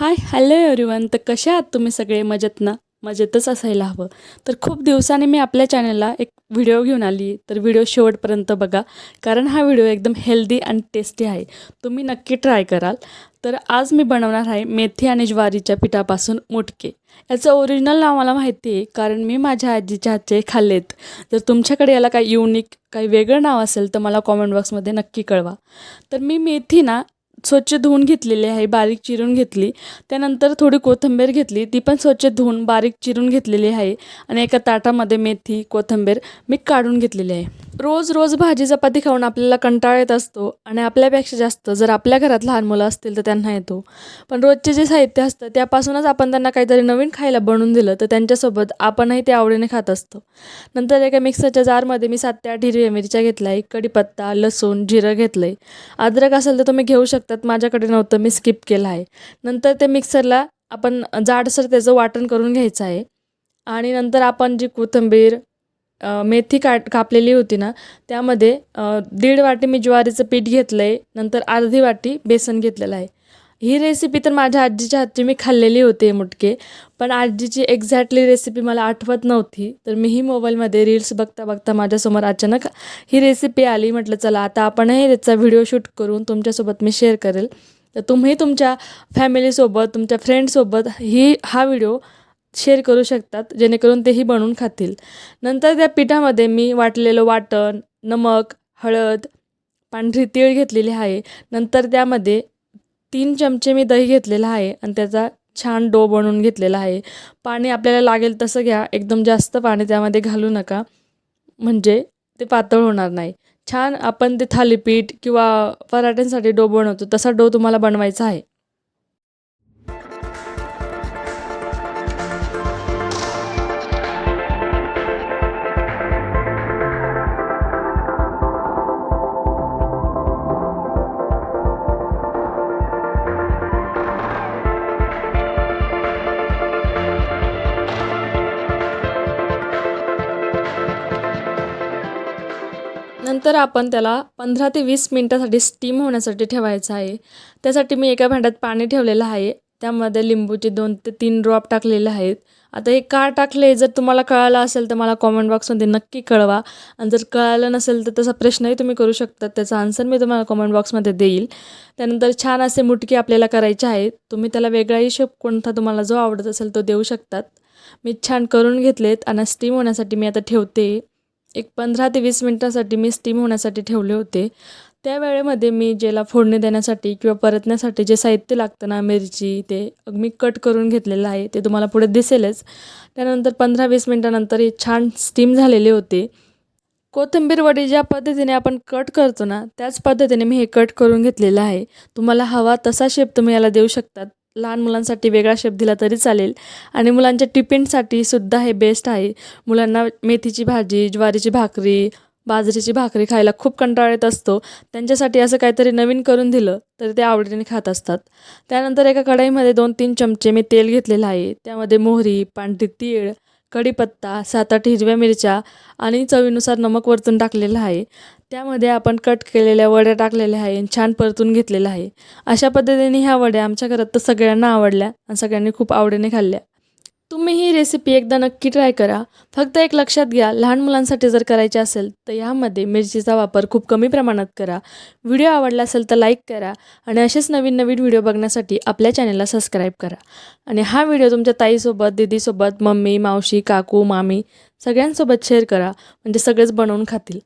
Hi hello everyone तर कशा आहात तुम्ही सगळे? मजेत ना? मजेतच असायला हवं. तर खूप दिवसांनी मी आपल्या चॅनलला एक व्हिडिओ घेऊन आली. तर व्हिडिओ शेवटपर्यंत बघा. कारण हा व्हिडिओ एकदम हेल्दी आणि टेस्टी आहे. तुम्ही नक्की ट्राय कराल. तर आज मी बनवणार आहे मेथी आणि ज्वारीच्या पिठापासून मुटके. याचं ओरिजिनल नाव मला माहिती आहे कारण मी माझ्या आजीच्या हातचे खाल्लेत. जर तुमच्याकडे याला काही युनिक काही वेगळं नाव असेल तर मला कॉमेंट बॉक्समध्ये नक्की कळवा. तर मी मेथी ना स्वच्छ धुवून घेतलेली आहे बारीक चिरून घेतली. त्यानंतर थोडी कोथिंबीर घेतली ती पण स्वच्छ धुवून बारीक चिरून घेतलेली आहे. आणि एका ताटामध्ये मेथी कोथिंबीर मी काढून घेतलेली आहे. रोज रोज भाजी चपाती खाऊन आपल्याला कंटाळा येत असतो आणि आपल्यापेक्षा जास्त जर आपल्या घरात लहान मुलं असतील तर त्यांना येतो. पण रोजचे जे साहित्य असतं त्यापासूनच आपण त्यांना काहीतरी नवीन खायला बनवून दिलं तर त्यांच्यासोबत आपणही ते आवडीने खात असतो. नंतर एका मिक्सरच्या जारमध्ये मी सात ते आठ हिरव्या मिरच्या घेतल्या आहे कढीपत्ता लसूण जिरं घेतलं आहे अद्रक असेल तर तुम्ही घेऊ शकतात माझ्याकडे नव्हतं मी स्किप केलं आहे. नंतर ते मिक्सरला आपण जाडसर त्याचं वाटण करून घ्यायचं आहे. आणि नंतर आपण जी कोथिंबीर मेथी काट कापलेली होती ना त्यामध्ये दीड वाटी मी ज्वारीचं पीठ घेतलं आहे नंतर अर्धी वाटी बेसन घेतलेलं आहे. ही रेसिपी तर माझ्या आजीच्या हातची मी खाल्लेली होती मुटके पण आजीची एक्झॅक्टली रेसिपी मला आठवत नव्हती तर मी ही मोबाईलमध्ये रील्स बघता बघता माझ्यासमोर अचानक ही रेसिपी आली म्हटलं चला आता आपणही त्याचा व्हिडिओ शूट करून तुमच्यासोबत मी शेअर करेल. तर तुम्ही तुमच्या फॅमिलीसोबत तुमच्या फ्रेंडसोबत ही हा व्हिडिओ शेअर करू शकतात जेणेकरून तेही बनवून खातील. नंतर त्या पिठामध्ये मी वाटलेलं वाटण नमक हळद पांढरी तीळ घेतलेली आहे. नंतर त्यामध्ये तीन चमचे मी दही घेतलेलं आहे आणि त्याचा छान डो बनवून घेतलेला आहे. पाणी आपल्याला लागेल तसं घ्या एकदम जास्त पाणी त्यामध्ये घालू नका म्हणजे ते पातळ होणार नाही. छान आपण ते थालीपीठ किंवा पराठ्यांसाठी डो बनवतो तसा डो तुम्हाला बनवायचा आहे. नंतर आपण त्याला पंधरा ते वीस मिनटासाठी स्टीम होण्यासाठी ठेवायचं आहे. त्यासाठी मी एका भांड्यात पाणी ठेवलेलं आहे. त्यामध्ये लिंबूचे दोन ते तीन ड्रॉप टाकलेले आहेत. आता हे का टाकले जर तुम्हाला कळालं असेल तर मला कॉमेंट बॉक्समध्ये नक्की कळवा. आणि जर कळालं नसेल तर तसा प्रश्नही तुम्ही करू शकता. त्याचा आन्सर मी तुम्हाला कॉमेंट बॉक्समध्ये देईल. त्यानंतर छान असे मुटके आपल्याला करायचे आहेत. तुम्ही त्याला वेगळा हिशोब कोणता तुम्हाला जो आवडत असेल तो देऊ शकतात. मी छान करून घेतलेत आणि स्टीम होण्यासाठी मी आता ठेवते. एक पंधरा ते वीस मिनटासाठी मी स्टीम होण्यासाठी ठेवले होते. त्या वेळेमध्ये मी ज्याला फोडणी देण्यासाठी किंवा परतण्यासाठी जे साहित्य लागतं ना मिरची ते मी कट करून घेतलेलं आहे ते तुम्हाला पुढे दिसेलच. त्यानंतर पंधरा वीस मिनटानंतर हे छान स्टीम झालेले होते. कोथिंबीर वडी ज्या पद्धतीने आपण कट करतो ना त्याच पद्धतीने मी हे कट करून घेतलेलं आहे. तुम्हाला हवा तसा शेप तुम्ही याला देऊ शकतात. लहान मुलांसाठी वेगळा शेप दिला तरी चालेल. आणि मुलांच्या टिफिनसाठी सुद्धा हे बेस्ट आहे. मुलांना मेथीची भाजी ज्वारीची भाकरी बाजरीची भाकरी खायला खूप कंटाळा येत असतो. त्यांच्यासाठी असं काहीतरी नवीन करून दिलं तर ते आवडीने खात असतात. त्यानंतर एका कढईमध्ये दोन तीन चमचे मी तेल घेतलेलं आहे. त्यामध्ये मोहरी पांढरी तीळ कढीपत्ता सात आठ हिरव्या मिरच्या आणि चवीनुसार नमक वरतून टाकलेलं आहे. त्यामध्ये आपण कट केलेल्या वड्या टाकलेल्या आहे आणि छान परतून घेतलेलं आहे अशा पद्धतीने ह्या वड्या आमच्या घरात तर सगळ्यांना आवडल्या आणि सगळ्यांनी खूप आवडीने खाल्ल्या. तुम्ही ही रेसिपी एकदा नक्की ट्राय करा. फक्त एक लक्षात घ्या लहान मुलांसाठी जर करायचे असेल तर यामध्ये मिरचीचा वापर खूप कमी प्रमाणात करा. व्हिडिओ आवडला असेल तर लाईक करा आणि असेच नवीन नवीन व्हिडिओ बघण्यासाठी आपल्या चॅनलला सबस्क्राईब करा. आणि हा व्हिडिओ तुमच्या ताईसोबत दीदीसोबत मम्मी मावशी काकू मामी सगळ्यांसोबत शेअर करा. म्हणजे सगळेच बनवून खातील.